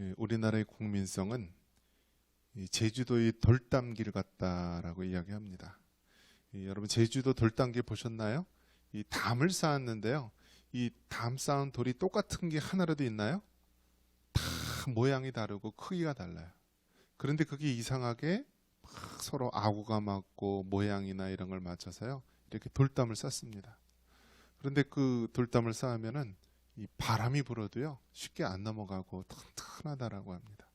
예, 우리나라의 국민성은 이 제주도의 돌담길 같다라고 이야기합니다. 이 여러분 제주도 돌담길 보셨나요? 이 담을 쌓았는데요. 이 담 쌓은 돌이 똑같은 게 하나라도 있나요? 다 모양이 다르고 크기가 달라요. 그런데 그게 이상하게 막 서로 아구가 맞고 모양이나 이런 걸 맞춰서요. 이렇게 돌담을 쌓습니다. 그런데 그 돌담을 쌓으면은 이 바람이 불어도요 쉽게 안 넘어가고 튼튼하다라고 합니다.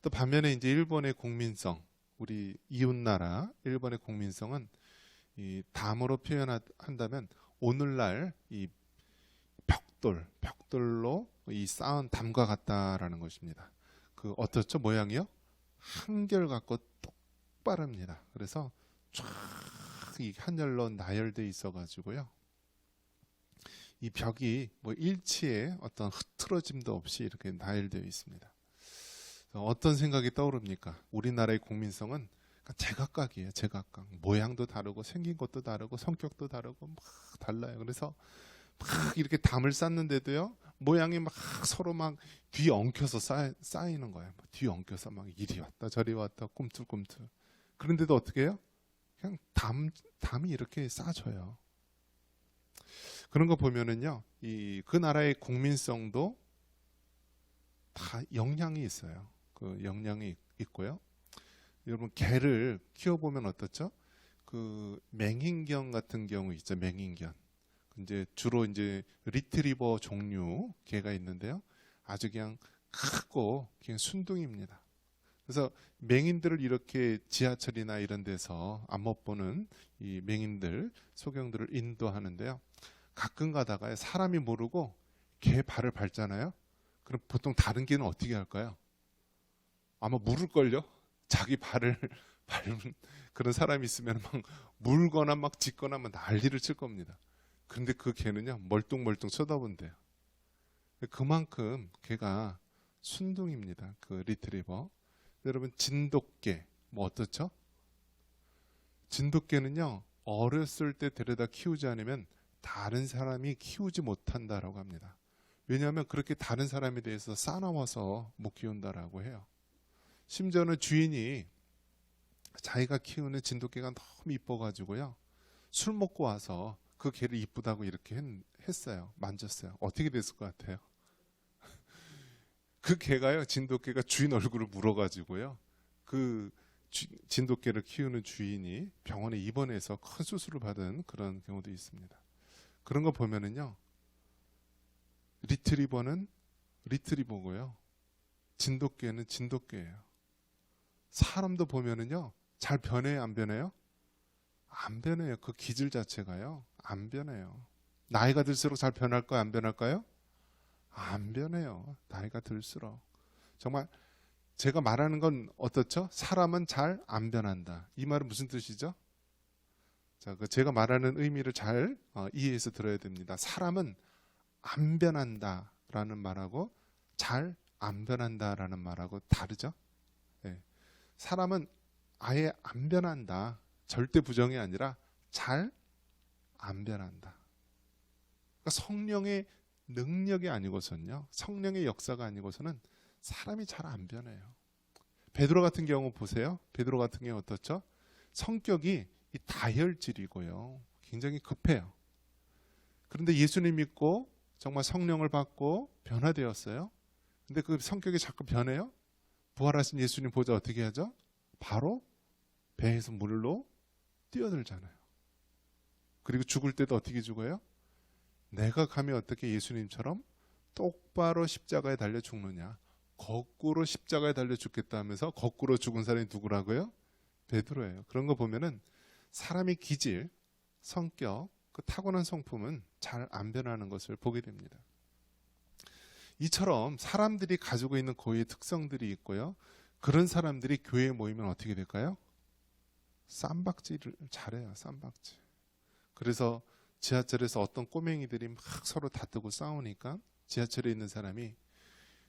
또 반면에 이제 일본의 국민성, 우리 이웃 나라 일본의 국민성은 이 담으로 표현한다면 오늘날 이 벽돌, 벽돌로 이 쌓은 담과 같다라는 것입니다. 그 어떻죠 모양이요? 한결 같고 똑바릅니다. 그래서 쫙이 한열로 나열돼 있어가지고요. 이 벽이 뭐 일치에 어떤 흐트러짐도 없이 이렇게 나열되어 있습니다. 어떤 생각이 떠오릅니까? 우리나라의 국민성은 제각각이에요. 제각각. 모양도 다르고 생긴 것도 다르고 성격도 다르고 막 달라요. 그래서 막 이렇게 담을 쌓는데도요. 모양이 막 서로 막 뒤 엉켜서 쌓이, 쌓이는 거예요. 뒤 엉켜서 막 이리 왔다 저리 왔다 꿈틀꿈틀. 그런데도 어떻게 해요? 그냥 담 담이 이렇게 쌓아져요. 그런 거 보면은요, 이 그 나라의 국민성도 다 영향이 있어요. 그 영향이 있고요. 여러분 개를 키워 보면 어떻죠? 그 맹인견 같은 경우 있죠. 맹인견. 이제 주로 이제 리트리버 종류 개가 있는데요. 아주 그냥 크고 그냥 순둥입니다. 그래서 맹인들을 이렇게 지하철이나 이런 데서 안 못 보는 이 맹인들 소경들을 인도하는데요. 가끔 가다가 사람이 모르고 개 발을 밟잖아요. 그럼 보통 다른 개는 어떻게 할까요? 아마 물을걸요? 자기 발을 밟은 그런 사람이 있으면 막 물거나 막 짖거나 막 난리를 칠 겁니다. 근데 그 개는요, 멀뚱멀뚱 쳐다본대요. 그만큼 개가 순둥입니다. 그 리트리버. 여러분, 진돗개, 뭐 어떻죠? 진돗개는요, 어렸을 때 데려다 키우지 않으면 다른 사람이 키우지 못한다라고 합니다. 왜냐하면 그렇게 다른 사람에 대해서 싸나워서 못 키운다라고 해요. 심지어는 주인이 자기가 키우는 진돗개가 너무 이뻐가지고요. 술 먹고 와서 그 개를 이쁘다고 이렇게 했, 어요 만졌어요. 어떻게 됐을 것 같아요? 그 개가요, 진돗개가 주인 얼굴을 물어가지고요. 그 주, 진돗개를 키우는 주인이 병원에 입원해서 큰 수술을 받은 그런 경우도 있습니다. 그런 거 보면은요, 리트리버는 리트리버고요. 진돗개는 진돗개예요. 사람도 보면은요, 잘 변해요, 안 변해요? 안 변해요. 그 기질 자체가요, 안 변해요. 나이가 들수록 잘 변할까요, 안 변할까요? 안 변해요. 나이가 들수록. 정말 제가 말하는 건 어떻죠? 사람은 잘 안 변한다. 이 말은 무슨 뜻이죠? 자, 그 제가 말하는 의미를 잘 어, 이해해서 들어야 됩니다. 사람은 안 변한다라는 말하고 잘 안 변한다라는 말하고 다르죠? 네. 사람은 아예 안 변한다. 절대 부정이 아니라 잘 안 변한다. 그러니까 성령의 능력이 아니고선요. 성령의 역사가 아니고서는 사람이 잘 안 변해요. 베드로 같은 경우 보세요. 베드로 같은 경우 어떻죠? 성격이 이 다혈질이고요. 굉장히 급해요. 그런데 예수님 믿고 정말 성령을 받고 변화되었어요. 근데 그 성격이 자꾸 변해요. 부활하신 예수님 보자 어떻게 하죠? 바로 배에서 물로 뛰어들잖아요. 그리고 죽을 때도 어떻게 죽어요? 내가 가면 어떻게 예수님처럼 똑바로 십자가에 달려 죽느냐? 거꾸로 십자가에 달려 죽겠다 하면서 거꾸로 죽은 사람이 누구라고요? 베드로예요. 그런 거 보면은 사람의 기질, 성격, 그 타고난 성품은 잘 안 변하는 것을 보게 됩니다. 이처럼 사람들이 가지고 있는 고유의 특성들이 있고요. 그런 사람들이 교회에 모이면 어떻게 될까요? 쌈박질을 잘해요. 쌈박질. 그래서 지하철에서 어떤 꼬맹이들이 막 서로 다투고 싸우니까 지하철에 있는 사람이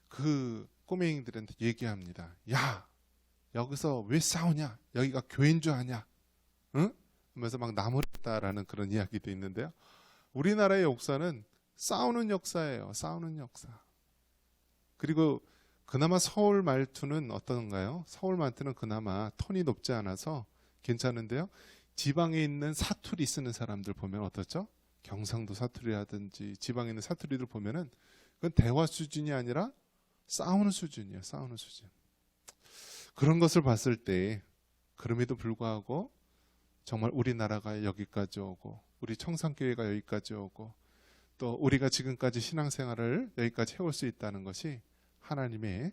그 꼬맹이들한테 얘기합니다. 야, 여기서 왜 싸우냐? 여기가 교회인 줄 아냐? 응? 하면서 막 나무랬다라는 그런 이야기도 있는데요. 우리나라의 역사는 싸우는 역사예요. 싸우는 역사. 그리고 그나마 서울 말투는 어떤가요? 서울 말투는 그나마 톤이 높지 않아서 괜찮은데요. 지방에 있는 사투리 쓰는 사람들 보면 어떻죠? 경상도 사투리라든지 지방에 있는 사투리들 보면은 그건 대화 수준이 아니라 싸우는 수준이에요. 싸우는 수준. 그런 것을 봤을 때 그럼에도 불구하고 정말 우리나라가 여기까지 오고 우리 청산교회가 여기까지 오고 또 우리가 지금까지 신앙생활을 여기까지 해올 수 있다는 것이 하나님의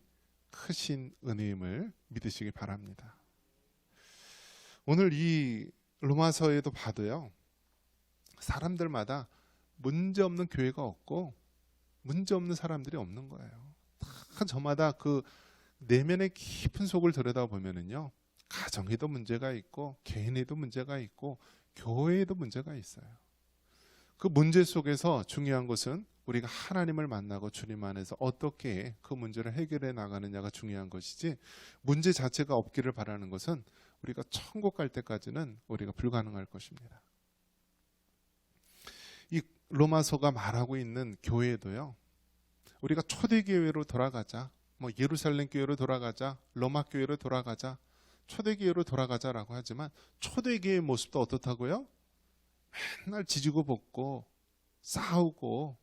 크신 은혜임을 믿으시기 바랍니다. 오늘 이 로마서에도 봐도요. 사람들마다 문제 없는 교회가 없고 문제 없는 사람들이 없는 거예요. 다 저마다 그 내면의 깊은 속을 들여다 보면은요. 가정에도 문제가 있고 개인에도 문제가 있고 교회에도 문제가 있어요. 그 문제 속에서 중요한 것은 우리가 하나님을 만나고 주님 안에서 어떻게 그 문제를 해결해 나가느냐가 중요한 것이지 문제 자체가 없기를 바라는 것은 우리가 천국 갈 때까지는 우리가 불가능할 것입니다. 이 로마서가 말하고 있는 교회도요. 우리가 초대 교회로 돌아가자. 뭐 예루살렘 교회로 돌아가자. 로마 교회로 돌아가자. 초대 교회로 돌아가자라고 하지만 초대 교회의 모습도 어떻다고요? 맨날 지지고 볶고 싸우고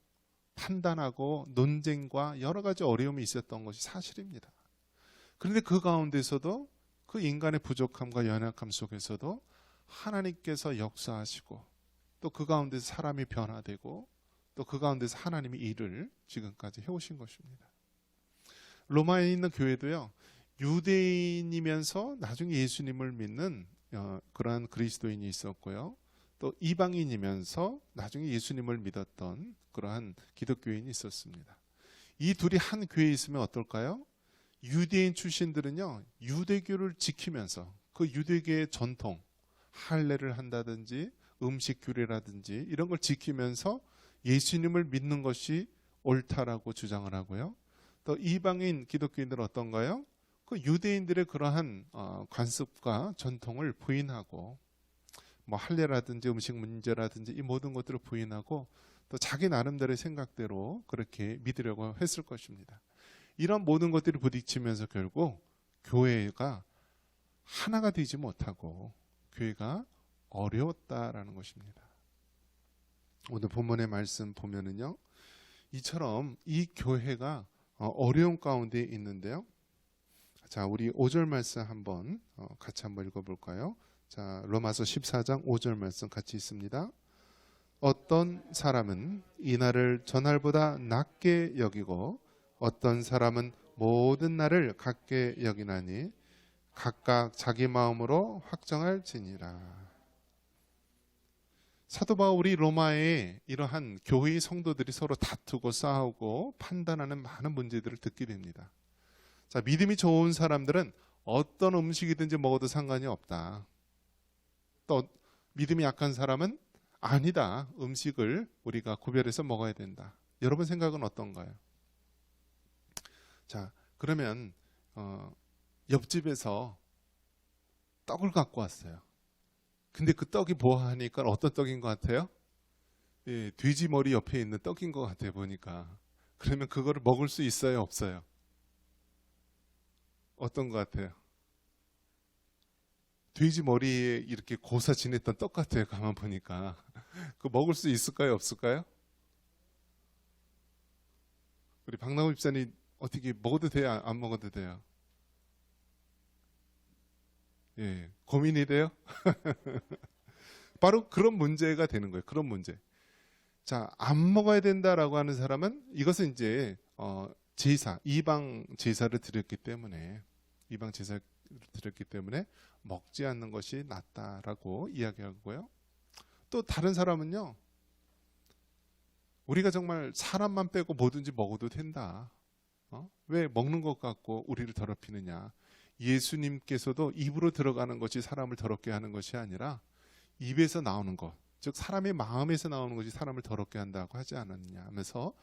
판단하고 논쟁과 여러 가지 어려움이 있었던 것이 사실입니다. 그런데 그 가운데서도 그 인간의 부족함과 연약함 속에서도 하나님께서 역사하시고 또 그 가운데서 사람이 변화되고 또 그 가운데서 하나님이 일을 지금까지 해오신 것입니다. 로마에 있는 교회도요, 유대인이면서 나중에 예수님을 믿는 어, 그러한 그리스도인이 있었고요. 또 이방인이면서 나중에 예수님을 믿었던 그러한 기독교인이 있었습니다. 이 둘이 한 교회에 있으면 어떨까요? 유대인 출신들은요, 유대교를 지키면서 그 유대교의 전통, 할례를 한다든지 음식 규례라든지 이런 걸 지키면서 예수님을 믿는 것이 옳다라고 주장을 하고요. 또 이방인 기독교인들은 어떤가요? 그 유대인들의 그러한 어, 관습과 전통을 부인하고 뭐 할례라든지 음식 문제라든지 이 모든 것들을 부인하고 또 자기 나름대로의 생각대로 그렇게 믿으려고 했을 것입니다. 이런 모든 것들이 부딪히면서 결국 교회가 하나가 되지 못하고 교회가 어려웠다라는 것입니다. 오늘 본문의 말씀 보면은요. 이처럼 이 교회가 어, 어려운 가운데 있는데요. 자, 우리 5절 말씀 한번 어, 같이 한번 읽어 볼까요? 자, 로마서 14장 5절 말씀 같이 있습니다. 어떤 사람은 이 날을 전날보다 낮게 여기고 어떤 사람은 모든 날을 같게 여기나니 각각 자기 마음으로 확정할지니라. 사도 바울이 로마에 이러한 교회의 성도들이 서로 다투고 싸우고 판단하는 많은 문제들을 듣게 됩니다. 자, 믿음이 좋은 사람들은 어떤 음식이든지 먹어도 상관이 없다. 또 믿음이 약한 사람은 아니다. 음식을 우리가 구별해서 먹어야 된다. 여러분 생각은 어떤가요? 자, 그러면 어, 옆집에서 떡을 갖고 왔어요. 근데 그 떡이 뭐하니까 어떤 떡인 것 같아요? 예, 돼지 머리 옆에 있는 떡인 것 같아요 보니까. 그러면 그거를 먹을 수 있어요, 없어요? 어떤 것 같아요? 돼지 머리에 이렇게 고사 지냈던 떡 같아요. 가만 보니까 그 먹을 수 있을까요, 없을까요? 우리 박나우 집사님 어떻게 먹어도 돼요, 안- 안 먹어도 돼요? 예, 고민이 돼요? 바로 그런 문제가 되는 거예요. 그런 문제. 자, 안 먹어야 된다라고 하는 사람은 이것은 이제 어, 제사, 이방 제사를 드렸기 때문에 이방 제사를 드렸기 때문에 먹지 않는 것이 낫다라고 이야기하고요. 또 다른 사람은요. 우리가 정말 사람만 빼고 뭐든지 먹어도 된다. 어? 왜 먹는 것 같고 우리를 더럽히느냐? 예수님께서도 입으로 들어가는 것이 사람을 더럽게 하는 것이 아니라 입에서 나오는 것, 즉 사람의 마음에서 나오는 것이 사람을 더럽게 한다고 하지 않았느냐 하면서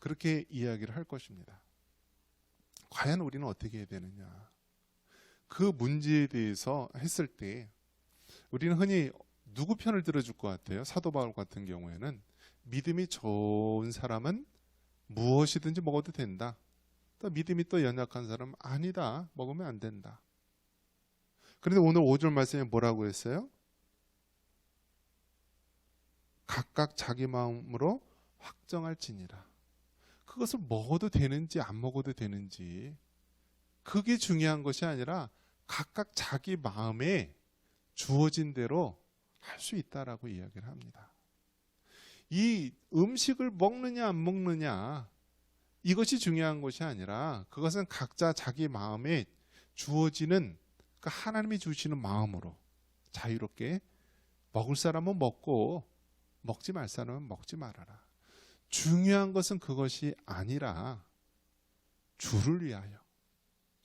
그렇게 이야기를 할 것입니다. 과연 우리는 어떻게 해야 되느냐? 그 문제에 대해서 했을 때 우리는 흔히 누구 편을 들어줄 것 같아요? 사도 바울 같은 경우에는 믿음이 좋은 사람은 무엇이든지 먹어도 된다. 또 믿음이 또 연약한 사람 아니다. 먹으면 안 된다. 그런데 오늘 5절 말씀에 뭐라고 했어요? 각각 자기 마음으로 확정할지니라. 그것을 먹어도 되는지 안 먹어도 되는지 그게 중요한 것이 아니라 각각 자기 마음에 주어진 대로 할 수 있다라고 이야기를 합니다. 이 음식을 먹느냐 안 먹느냐 이것이 중요한 것이 아니라 그것은 각자 자기 마음에 주어지는 그 하나님이 주시는 마음으로 자유롭게 먹을 사람은 먹고 먹지 말 사람은 먹지 말아라. 중요한 것은 그것이 아니라 주를 위하여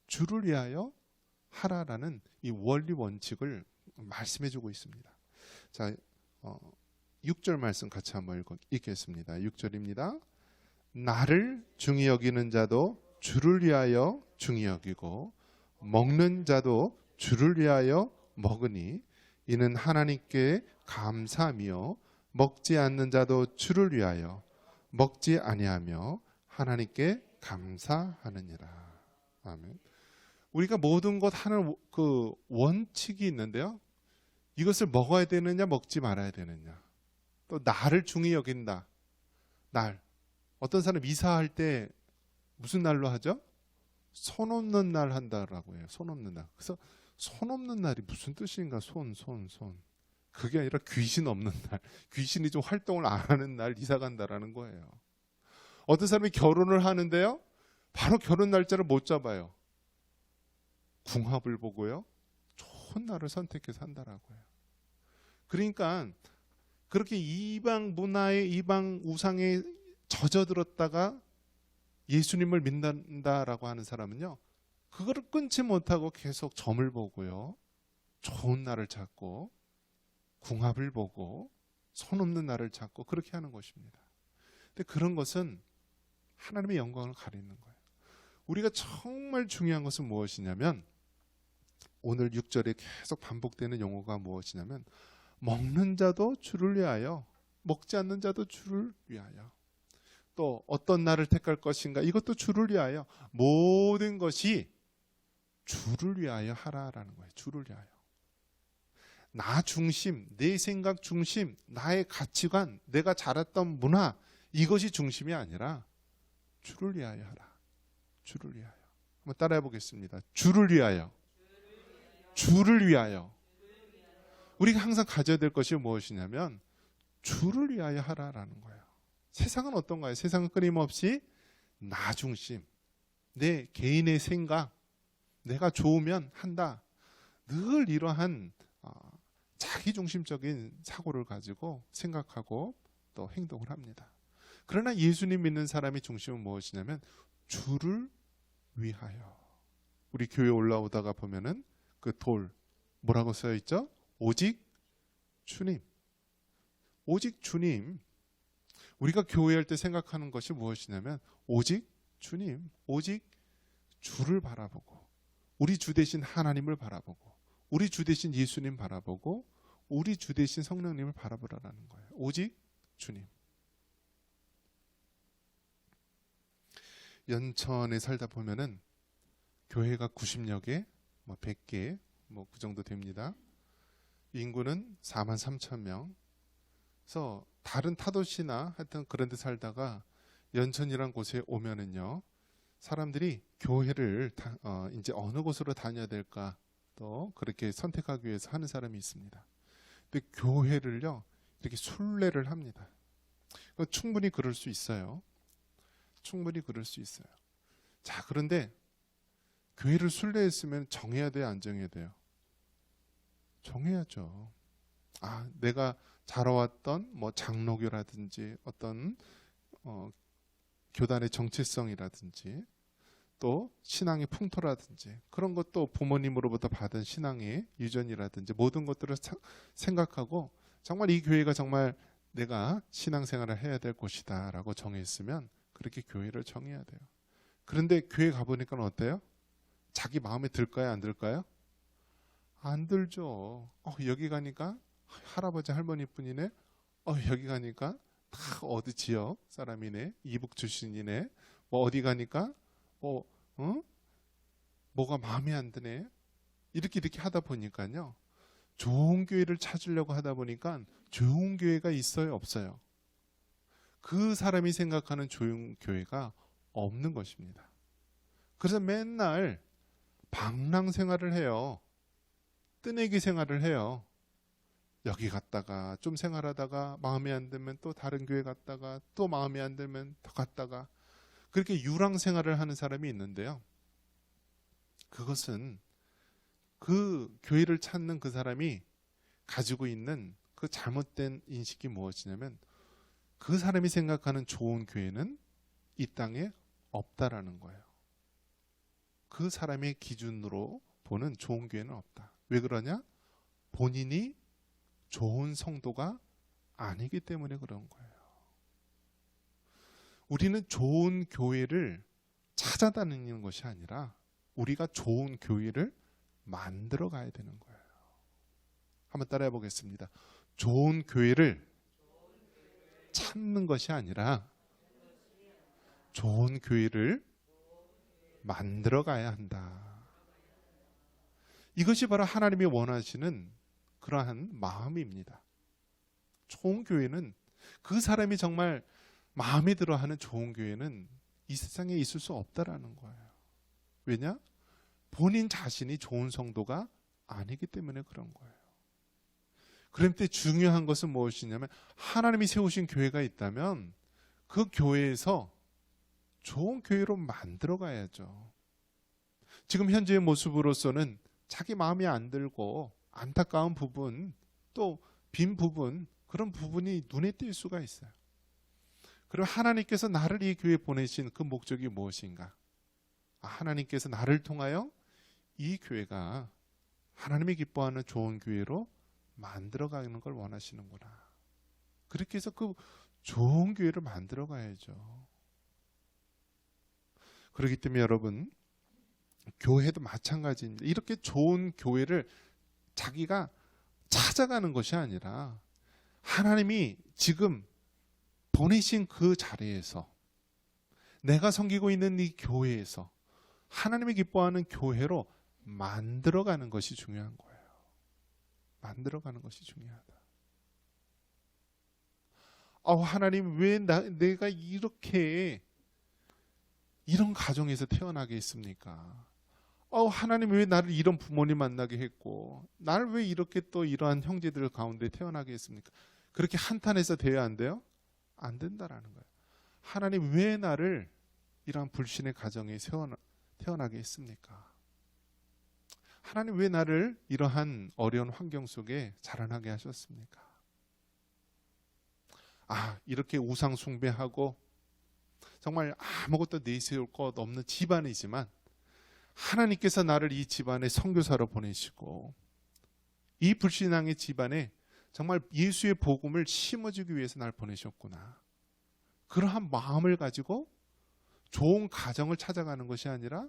주를 위하여 하라라는 이 원리 원칙을 말씀해 주고 있습니다. 자, 어, 6절 말씀 같이 한번 읽, 읽겠습니다. 6절입니다. 나를 중히 여기는 자도 주를 위하여 중히 여기고 먹는 자도 주를 위하여 먹으니 이는 하나님께 감사하며 먹지 않는 자도 주를 위하여 먹지 아니하며 하나님께 감사하느니라. 아멘. 우리가 모든 것 하는 그 원칙이 있는데요. 이것을 먹어야 되느냐 먹지 말아야 되느냐. 또 나를 중히 여긴다. 날. 어떤 사람 이사할 때 무슨 날로 하죠? 손 없는 날 한다라고 해요. 손 없는 날. 그래서 손 없는 날이 무슨 뜻인가? 손, 손, 손. 그게 아니라 귀신 없는 날. 귀신이 좀 활동을 안 하는 날 이사 간다라는 거예요. 어떤 사람이 결혼을 하는데요. 바로 결혼 날짜를 못 잡아요. 궁합을 보고요. 좋은 날을 선택해서 한다라고요. 그러니까 그렇게 이방 문화에 이방 우상에 젖어들었다가 예수님을 믿는다라고 하는 사람은요. 그거를 끊지 못하고 계속 점을 보고요. 좋은 날을 찾고 궁합을 보고 손 없는 날을 찾고 그렇게 하는 것입니다. 근데 그런 것은 하나님의 영광을 가리는 거예요. 우리가 정말 중요한 것은 무엇이냐면 오늘 6절에 계속 반복되는 용어가 무엇이냐면 먹는 자도 주를 위하여 먹지 않는 자도 주를 위하여 또 어떤 날을 택할 것인가 이것도 주를 위하여 모든 것이 주를 위하여 하라라는 거예요. 주를 위하여. 나 중심, 내 생각 중심, 나의 가치관, 내가 자랐던 문화 이것이 중심이 아니라 주를 위하여 하라. 주를 위하여. 한번 따라해 보겠습니다. 주를 위하여. 주를 위하여. 우리가 항상 가져야 될 것이 무엇이냐면 주를 위하여 하라라는 거예요. 세상은 어떤가요? 세상은 끊임없이 나 중심, 내 개인의 생각, 내가 좋으면 한다. 늘 이러한 어, 자기 중심적인 사고를 가지고 생각하고 또 행동을 합니다. 그러나 예수님 믿는 사람의 중심은 무엇이냐면 주를 위하여. 우리 교회 올라오다가 보면은 그 돌 뭐라고 써 있죠? 오직 주님. 오직 주님. 우리가 교회할 때 생각하는 것이 무엇이냐면 오직 주님, 오직 주를 바라보고 우리 주 대신 하나님을 바라보고 우리 주 대신 예수님 바라보고 우리 주 대신 성령님을 바라보라라는 거예요. 오직 주님. 연천에 살다 보면은 교회가 90여 개, 뭐 100개, 뭐 그 정도 됩니다. 인구는 4만 3천 명. 그래서 다른 타도시나 하여튼 그런 데 살다가 연천이란 곳에 오면은요. 사람들이 교회를 다, 어, 이제 어느 곳으로 다녀야 될까 또 그렇게 선택하기 위해서 하는 사람이 있습니다. 근데 교회를요. 이렇게 순례를 합니다. 충분히 그럴 수 있어요. 충분히 그럴 수 있어요. 자, 그런데 교회를 순례했으면 정해야 돼요, 안 정해야 돼요? 정해야죠. 아, 내가 자라왔던 뭐 장로교라든지 어떤 어, 교단의 정체성이라든지 또 신앙의 풍토라든지 그런 것도 부모님으로부터 받은 신앙의 유전이라든지 모든 것들을 사, 생각하고 정말 이 교회가 정말 내가 신앙생활을 해야 될 곳이다라고 정했으면 그렇게 교회를 정해야 돼요. 그런데 교회 가보니까 어때요? 자기 마음에 들까요? 안 들까요? 안 들죠. 어, 여기 가니까 할아버지 할머니뿐이네. 어, 여기 가니까 다 어디 지역 사람이네. 이북 출신이네. 뭐 어디 가니까 어? 뭐가 마음에 안 드네. 이렇게 이렇게 하다 보니까요. 좋은 교회를 찾으려고 하다 보니까 좋은 교회가 있어요, 없어요. 그 사람이 생각하는 좋은 교회가 없는 것입니다. 그래서 맨날 방랑 생활을 해요. 뜨내기 생활을 해요. 여기 갔다가 좀 생활하다가 마음에 안 들면 또 다른 교회 갔다가 또 마음에 안 들면 더 갔다가 그렇게 유랑 생활을 하는 사람이 있는데요. 그것은 그 교회를 찾는 그 사람이 가지고 있는 그 잘못된 인식이 무엇이냐면 그 사람이 생각하는 좋은 교회는 이 땅에 없다라는 거예요. 그 사람의 기준으로 보는 좋은 교회는 없다. 왜 그러냐? 본인이 좋은 성도가 아니기 때문에 그런 거예요. 우리는 좋은 교회를 찾아다니는 것이 아니라 우리가 좋은 교회를 만들어 가야 되는 거예요. 한번 따라해 보겠습니다. 좋은 교회를 찾는 것이 아니라 좋은 교회를 만들어 가야 한다. 이것이 바로 하나님이 원하시는 그러한 마음입니다. 좋은 교회는 그 사람이 정말 마음에 들어 하는 좋은 교회는 이 세상에 있을 수 없다라는 거예요. 왜냐? 본인 자신이 좋은 성도가 아니기 때문에 그런 거예요. 그런데 중요한 것은 무엇이냐면 하나님이 세우신 교회가 있다면 그 교회에서 좋은 교회로 만들어 가야죠. 지금 현재의 모습으로서는 자기 마음에 안 들고 안타까운 부분 또 빈 부분 그런 부분이 눈에 띌 수가 있어요. 그리고 하나님께서 나를 이 교회에 보내신 그 목적이 무엇인가? 아, 하나님께서 나를 통하여 이 교회가 하나님이 기뻐하는 좋은 교회로 만들어가는 걸 원하시는구나. 그렇게 해서 그 좋은 교회를 만들어 가야죠. 그렇기 때문에 여러분 교회도 마찬가지입니다. 이렇게 좋은 교회를 자기가 찾아가는 것이 아니라 하나님이 지금 보내신 그 자리에서 내가 섬기고 있는 이 교회에서 하나님이 기뻐하는 교회로 만들어가는 것이 중요한 거예요. 만들어가는 것이 중요하다. 아 하나님 왜 나, 내가 이렇게 이런 가정에서 태어나게 했습니까? 어, 하나님 왜 나를 이런 부모님 만나게 했고, 나를 왜 이렇게 또 이러한 형제들 가운데 태어나게 했습니까? 그렇게 한탄해서 돼야 안 돼요? 안 된다라는 거예요. 하나님 왜 나를 이러한 불신의 가정에 세워나, 태어나게 했습니까? 하나님 왜 나를 이러한 어려운 환경 속에 자라나게 하셨습니까? 아, 이렇게 우상 숭배하고 정말 아무것도 내세울 것 없는 집안이지만 하나님께서 나를 이 집안에 선교사로 보내시고 이 불신앙의 집안에 정말 예수의 복음을 심어주기 위해서 날 보내셨구나. 그러한 마음을 가지고 좋은 가정을 찾아가는 것이 아니라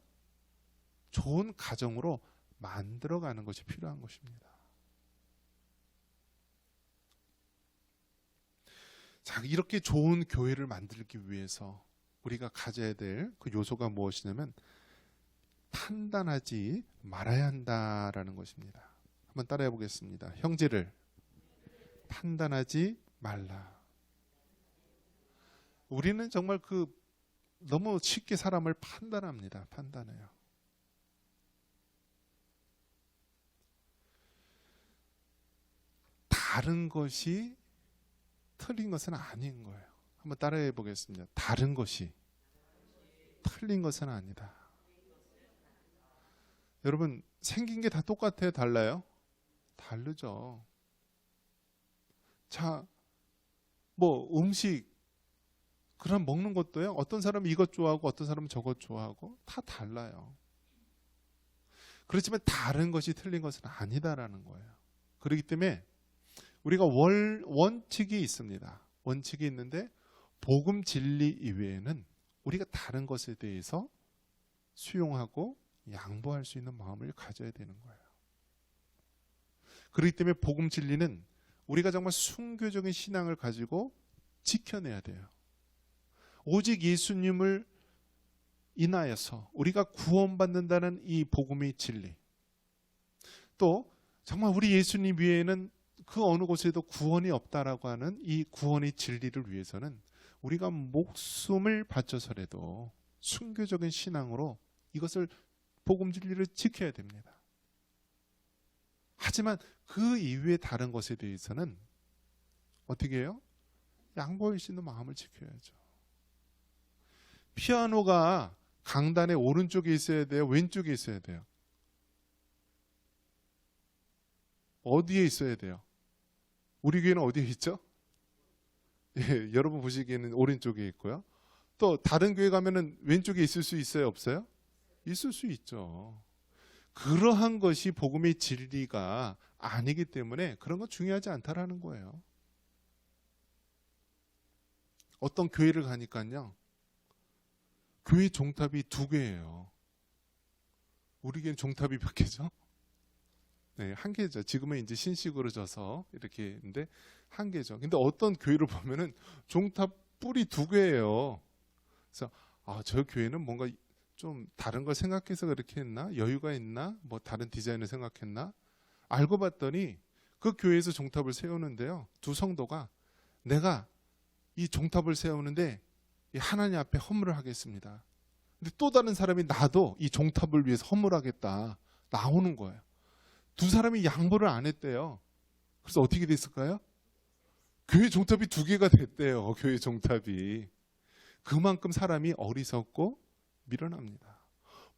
좋은 가정으로 만들어가는 것이 필요한 것입니다. 자, 이렇게 좋은 교회를 만들기 위해서 우리가 가져야 될 그 요소가 무엇이냐면 판단하지 말아야 한다라는 것입니다. 한번 따라해 보겠습니다. 형제를 판단하지 말라. 우리는 정말 그 너무 쉽게 사람을 판단합니다. 판단해요. 다른 것이 틀린 것은 아닌 거예요. 한번 따라해 보겠습니다. 다른 것이 틀린 것은 아니다. 여러분 생긴 게 다 똑같아요? 달라요? 다르죠. 자, 뭐 음식 그런 먹는 것도요. 어떤 사람은 이것 좋아하고 어떤 사람은 저것 좋아하고 다 달라요. 그렇지만 다른 것이 틀린 것은 아니다라는 거예요. 그렇기 때문에 우리가 월 원칙이 있습니다. 원칙이 있는데 복음 진리 이외에는 우리가 다른 것에 대해서 수용하고 양보할 수 있는 마음을 가져야 되는 거예요. 그렇기 때문에 복음 진리는 우리가 정말 순교적인 신앙을 가지고 지켜내야 돼요. 오직 예수님을 인하여서 우리가 구원받는다는 이 복음의 진리. 또 정말 우리 예수님 위에는 그 어느 곳에도 구원이 없다라고 하는 이 구원의 진리를 위해서는 우리가 목숨을 바쳐서라도 순교적인 신앙으로 이것을 복음 진리를 지켜야 됩니다. 하지만 그 이외의 다른 것에 대해서는 어떻게 해요? 양보할 수 있는 마음을 지켜야죠. 피아노가 강단의 오른쪽에 있어야 돼요? 왼쪽에 있어야 돼요? 어디에 있어야 돼요? 우리 교회는 어디에 있죠? 예, 여러분 보시기에는 오른쪽에 있고요. 또 다른 교회 가면은 왼쪽에 있을 수 있어요, 없어요? 있을 수 있죠. 그러한 것이 복음의 진리가 아니기 때문에 그런 건 중요하지 않다라는 거예요. 어떤 교회를 가니까요. 교회 종탑이 두 개예요. 우리 교회는 종탑이 몇 개죠? 네, 한 개죠. 지금은 이제 신식으로 져서 이렇게 있는데 한 개죠. 근데 어떤 교회를 보면은 종탑 뿔이 두 개예요. 그래서 아, 저 교회는 뭔가 좀 다른 걸 생각해서 그렇게 했나? 여유가 있나? 뭐 다른 디자인을 생각했나? 알고 봤더니 그 교회에서 종탑을 세우는데요. 두 성도가 내가 이 종탑을 세우는데 이 하나님 앞에 허물을 하겠습니다. 근데 또 다른 사람이 나도 이 종탑을 위해서 허물하겠다. 나오는 거예요. 두 사람이 양보를 안 했대요. 그래서 어떻게 됐을까요? 교회 종탑이 두 개가 됐대요. 교회 종탑이. 그만큼 사람이 어리석고 밀어납니다.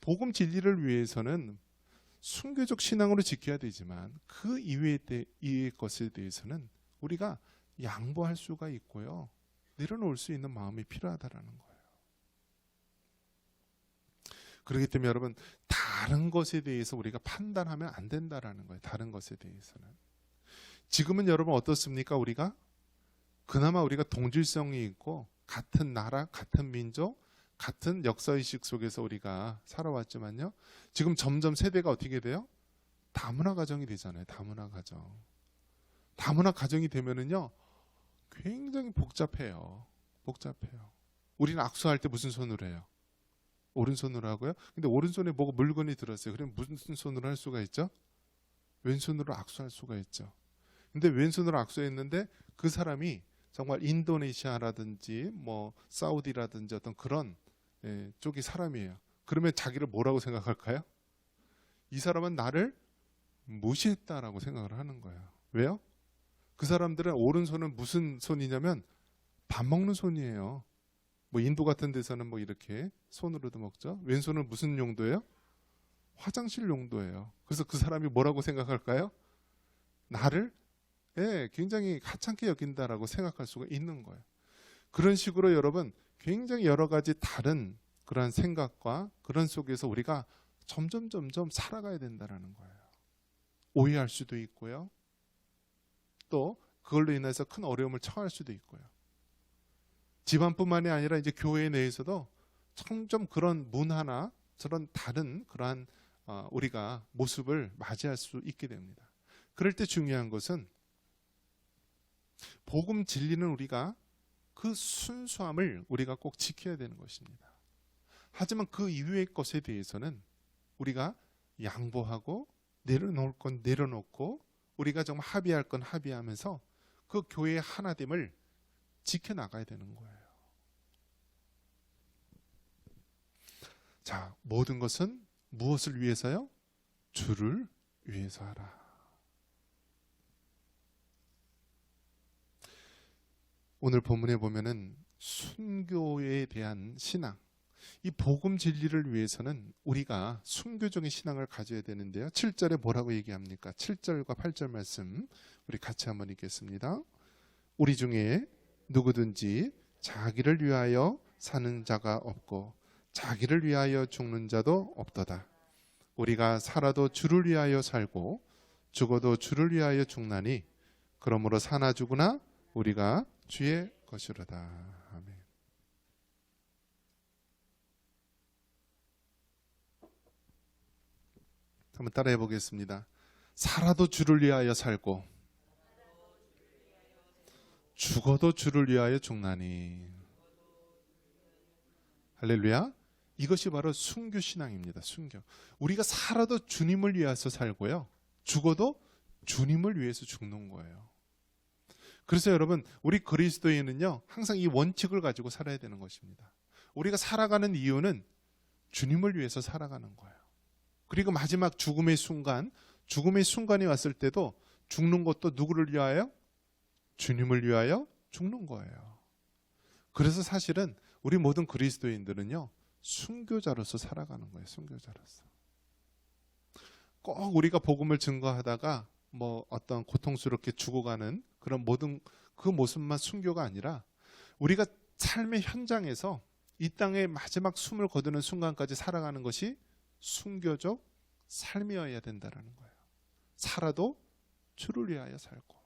복음 진리를 위해서는 순교적 신앙으로 지켜야 되지만 그 이외의, 때, 이외의 것에 대해서는 우리가 양보할 수가 있고요. 내려놓을 수 있는 마음이 필요하다라는 거예요. 그렇기 때문에 여러분 다른 것에 대해서 우리가 판단하면 안 된다라는 거예요. 다른 것에 대해서는. 지금은 여러분 어떻습니까? 우리가 그나마 우리가 동질성이 있고 같은 나라, 같은 민족, 같은 역사의식 속에서 우리가 살아왔지만요. 지금 점점 세대가 어떻게 돼요? 다문화 가정이 되잖아요. 다문화 가정. 다문화 가정이 되면은요. 굉장히 복잡해요. 복잡해요. 우리는 악수할 때 무슨 손으로 해요? 오른손으로 하고요. 근데 오른손에 뭐가 물건이 들었어요. 그럼 무슨 손으로 할 수가 있죠? 왼손으로 악수할 수가 있죠. 근데 왼손으로 악수했는데 그 사람이 정말 인도네시아라든지 뭐 사우디라든지 어떤 그런 예, 쪽이 사람이에요. 그러면 자기를 뭐라고 생각할까요? 이 사람은 나를 무시했다라고 생각을 하는 거예요. 왜요? 그 사람들은 오른손은 무슨 손이냐면 밥 먹는 손이에요. 뭐 인도 같은 데서는 뭐 이렇게 손으로도 먹죠. 왼손은 무슨 용도예요? 화장실 용도예요. 그래서 그 사람이 뭐라고 생각할까요? 나를 예, 굉장히 하찮게 여긴다라고 생각할 수가 있는 거예요. 그런 식으로 여러분 굉장히 여러 가지 다른 그러한 생각과 그런 속에서 우리가 점점 점점 살아가야 된다라는 거예요. 오해할 수도 있고요. 또 그걸로 인해서 큰 어려움을 처할 수도 있고요. 집안뿐만이 아니라 이제 교회 내에서도 점점 그런 문화나 저런 다른 그러한 어, 우리가 모습을 맞이할 수 있게 됩니다. 그럴 때 중요한 것은 복음 진리는 우리가 그 순수함을 우리가 꼭 지켜야 되는 것입니다. 하지만 그 이후의 것에 대해서는 우리가 양보하고 내려놓을 건 내려놓고 우리가 정말 합의할 건 합의하면서 그 교회의 하나됨을 지켜나가야 되는 거예요. 자, 모든 것은 무엇을 위해서요? 주를 위해서 하라. 오늘 본문에 보면은 순교에 대한 신앙, 이 복음 진리를 위해서는 우리가 순교적인 신앙을 가져야 되는데요. 7절에 뭐라고 얘기합니까? 7절과 8절 말씀 우리 같이 한번 읽겠습니다. 우리 중에 누구든지 자기를 위하여 사는 자가 없고 자기를 위하여 죽는 자도 없도다. 우리가 살아도 주를 위하여 살고 죽어도 주를 위하여 죽나니 그러므로 사나 죽으나 우리가 주의 것이로다. 아멘. 한번 따라해 보겠습니다. 살아도 주를 위하여 살고 죽어도 주를 위하여 죽나니 할렐루야. 이것이 바로 순교 신앙입니다. 순교. 우리가 살아도 주님을 위해서 살고요. 죽어도 주님을 위해서 죽는 거예요. 그래서 여러분, 우리 그리스도인은요, 항상 이 원칙을 가지고 살아야 되는 것입니다. 우리가 살아가는 이유는 주님을 위해서 살아가는 거예요. 그리고 마지막 죽음의 순간, 죽음의 순간이 왔을 때도 죽는 것도 누구를 위하여? 주님을 위하여 죽는 거예요. 그래서 사실은 우리 모든 그리스도인들은요, 순교자로서 살아가는 거예요. 순교자로서. 꼭 우리가 복음을 증거하다가 뭐 어떤 고통스럽게 죽어가는 그런 모든 그 모습만 순교가 아니라 우리가 삶의 현장에서 이 땅의 마지막 숨을 거두는 순간까지 살아가는 것이 순교적 삶이어야 된다라는 거예요. 살아도 주를 위하여 살고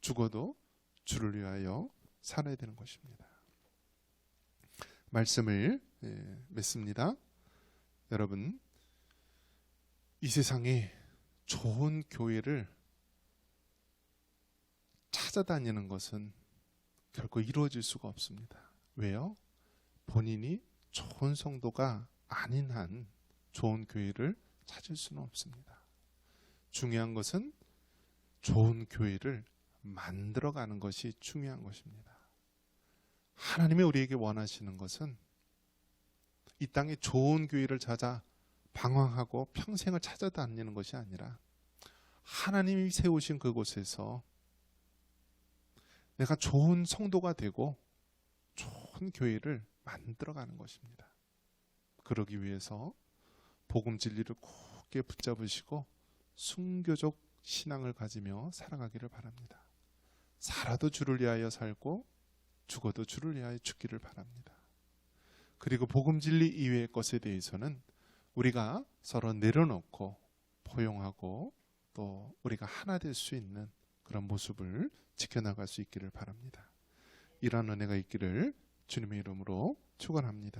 죽어도 주를 위하여 살아야 되는 것입니다. 말씀을 예, 맺습니다. 여러분 이 세상에 좋은 교회를 찾아다니는 것은 결코 이루어질 수가 없습니다. 왜요? 본인이 좋은 성도가 아닌 한 좋은 교회를 찾을 수는 없습니다. 중요한 것은 좋은 교회를 만들어가는 것이 중요한 것입니다. 하나님이 우리에게 원하시는 것은 이 땅에 좋은 교회를 찾아 방황하고 평생을 찾아다니는 것이 아니라 하나님이 세우신 그곳에서 내가 좋은 성도가 되고 좋은 교회를 만들어가는 것입니다. 그러기 위해서 복음 진리를 굳게 붙잡으시고 순교적 신앙을 가지며 살아가기를 바랍니다. 살아도 주를 위하여 살고 죽어도 주를 위하여 죽기를 바랍니다. 그리고 복음 진리 이외의 것에 대해서는 우리가 서로 내려놓고 포용하고 또 우리가 하나 될 수 있는 그런 모습을 지켜나갈 수 있기를 바랍니다. 이러한 은혜가 있기를 주님의 이름으로 축원합니다.